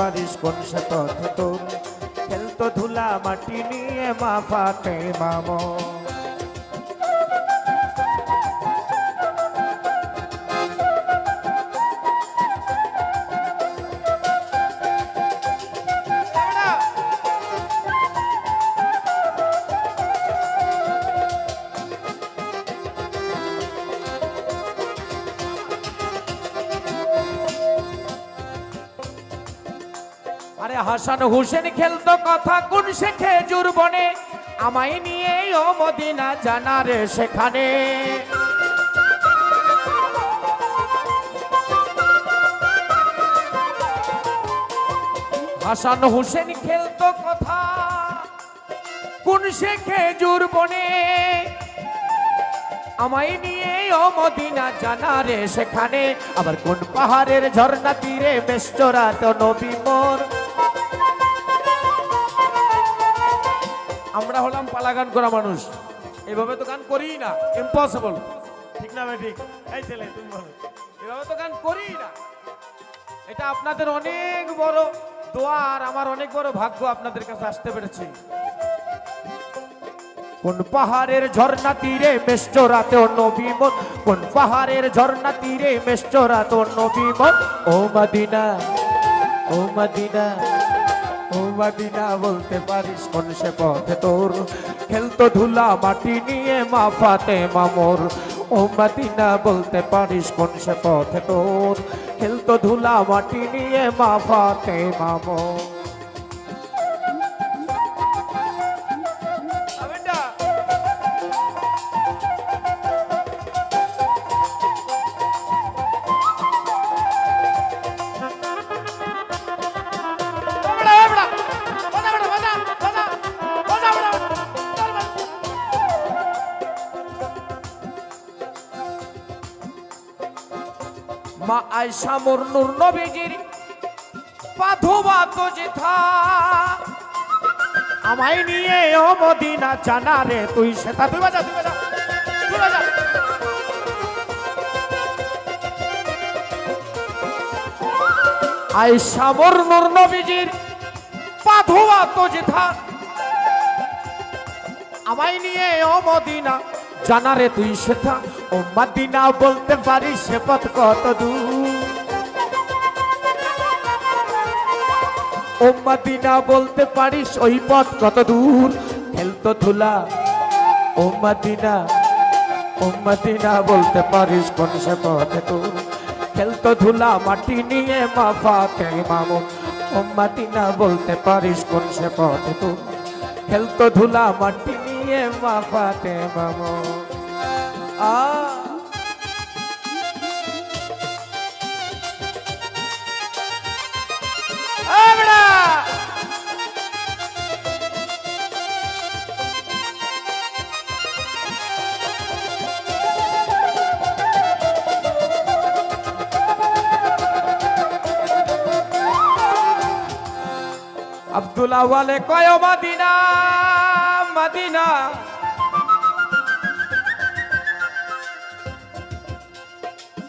পারিস কোন সে তোর। খেলতো ধুলা মাটি নিয়ে মা ফাটে মামো হাসান হুসেন খেলতো কথা, কোন সে খেজুর বনে? আমায় নিয়ে ও মদিনা জানা রে সেখানে। হাসান হোসেন খেলতো কথা, কোন সে খেজুর বনে? আমায় নিয়ে ও মদিনা জানা রে সেখানে। আবার কোন পাহাড়ের ঝর্ণা তীরে বেষ্টরা তো নবী মোর। আমরা হলাম পালা গান করা মানুষ। এভাবে তো গান করি না ইম্পসিবল ঠিক না ভাই ঠিক এই ছেলে তুমি বলো। এভাবে তো গান করি না। এটা আপনাদের অনেক বড় দোয়া আর আমার অনেক বড় ভাগ্য আপনাদের কাছে আসতে পেরেছি। কোন পাহাড়ের ঝর্ণা তীরে মেষ্ট রাতে নবী মন? কোন পাহাড়ের ঝর্ণা তীরে মেষ্টরাতে ও নবী মন? ও মদিনা ও মদিনা। ও মদিনা বলতে পারিস কোন সে পথে তোর? খেলতো ধুলা মাটি নিয়ে মা ফাতে মামোর ও বলতে পারিস কোন সে পথে তোর? খেলতো ধুলা মাটি নিয়ে মা মামোর মা আয়সা মোর নূর নবীজির পাধুবা তো যেথা। আমায় নিয়ে ও মদিনা জানা রে তুই সেটা তুই বাজা তুই বাজা তুই বাজা। আয়সা মোর নূর নবীজির পাধুবা তো যেথা। আমায় নিয়ে ও মদিনা জানা রে তুই সেথা। ও মদিনা বলতে পারিস সে পথ কত দূর। ও মদিনা বলতে পারিস ওই পথ কত দূর। খেলতো ধুলা। ও মদিনা ও মদিনা বলতে পারিস কোন সে পথে তোর খেলতো ধুলা, মাটি নিয়ে মা ফাতে মামু। ও মদিনা বলতে পারিস কোন সে পথে তোর খেলতো ধুলা, মাটি নিয়ে মা ফাতে মামু আ এবড়া আব্দুল্লাহ ওয়ালে কয় মাদিনা।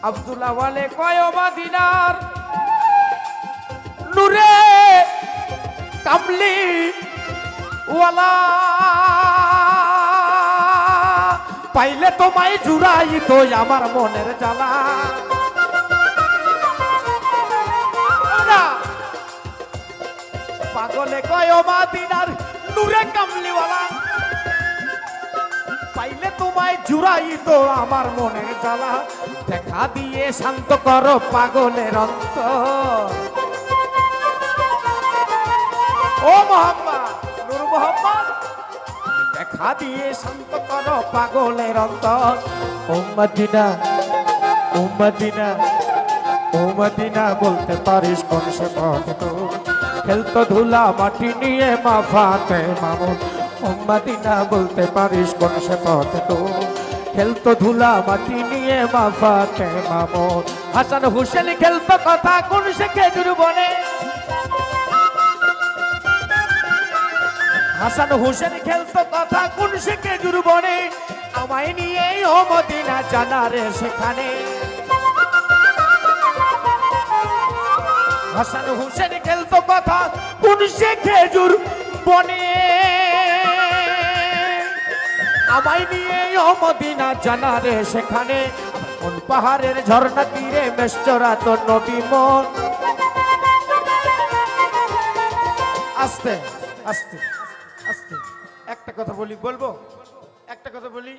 আব্দুল্লাহ ওয়ালে কয় মাদিনার নূরে কামলি ওয়ালা। পাইলে তোমায় জুড়াই তো আমার মনের জ্বালা। পাগলে কয় মাদিনার নূরে কামলিওয়ালা তোমায় জুড়াই তো আমার মনের জ্বালা। দেখা দিয়ে শান্ত করো পাগলের অন্তর ও মোহাম্মদ, নূর মোহাম্মদ, দেখা দিয়ে শান্ত করো পাগলের অন্তর ও মদিনা ও মদিনা ও মদিনা, বলতে পারিস কোন সে পথ তোর খেলতো ধুলা মাটি নিয়ে মা ফাতে মামুন। ও মদিনা বলতে পারিস কোন সে পথ তোর খেলতো ধুলা মাটি নিয়ে মা ফাতে মামুন। হাসান হুসেন খেলতো কথা কোন সে খেজুর বনে। হাসান হোসেন খেলতো কথা কোন সে খেজুর বনে। আমায় নিয়ে ও মদিনা জানা রে সেখানে। হাসান হুসেন খেলতো কথা কোন সে খেজুর বনে। আমায় নিয়ে অমদিনা জানা রে সেখানে। কোন পাহাড়ের ঝর্ণা তীরে মেশ্বরা তো নবী মন। আস্তে আস্তে আস্তে। একটা কথা বলি, বলব? একটা কথা বলি?